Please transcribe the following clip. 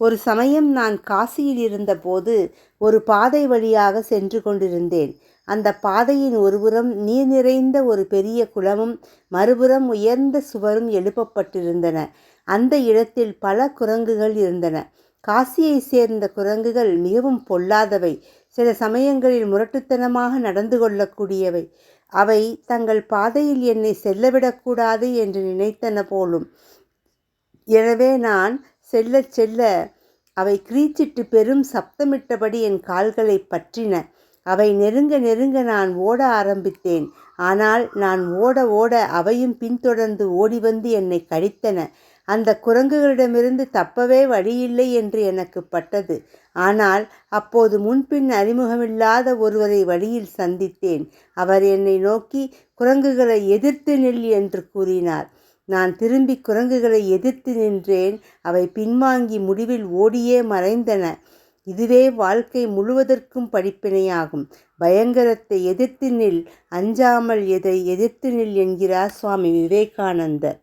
ஒரு சமயம் நான் காசியில் இருந்தபோது ஒரு பாதை வழியாக சென்று கொண்டிருந்தேன். அந்த பாதையின் ஒருபுறம் நீர் நிறைந்த ஒரு பெரிய குளமும் மறுபுறம் உயர்ந்த சுவரும் எழுப்பப்பட்டிருந்தன. அந்த இடத்தில் பல குரங்குகள் இருந்தன. காசியை சேர்ந்த குரங்குகள் மிகவும் பொல்லாதவை. சில சமயங்களில் முரட்டுத்தனமாக நடந்து கொள்ளக்கூடியவை. அவை தங்கள் பாதையில் என்னை செல்லவிடக்கூடாது என்று நினைத்தன போலும். எனவே நான் செல்ல செல்ல. அவை கிரீச்சிட்டு பெரும் சப்தமிட்டபடி என் கால்களை பற்றின. அவை நெருங்க நெருங்க நான் ஓட ஆரம்பித்தேன். ஆனால் நான் ஓட ஓட அவையும் பின்தொடர்ந்து ஓடி வந்து என்னை கடித்தன. அந்த குரங்குகளிடமிருந்து தப்பவே வழியில்லை என்று எனக்கு பட்டது. ஆனால் அப்போது முன்பின் அறிமுகமில்லாத ஒருவரை வழியில் சந்தித்தேன். அவர் என்னை நோக்கி குரங்குகளை எதிர்த்து நில் என்று கூறினார். நான் திரும்பி குரங்குகளை எதிர்த்து நின்றேன். அவை பின்வாங்கி முடிவில் ஓடியே மறைந்தன. இதுவே வாழ்க்கை முழுவதற்கும் படிப்பினையாகும். பயங்கரத்தை எதிர்த்து நில். அஞ்சாமல் எதை எதிர்த்து நில் என்கிறார் சுவாமி விவேகானந்தர்.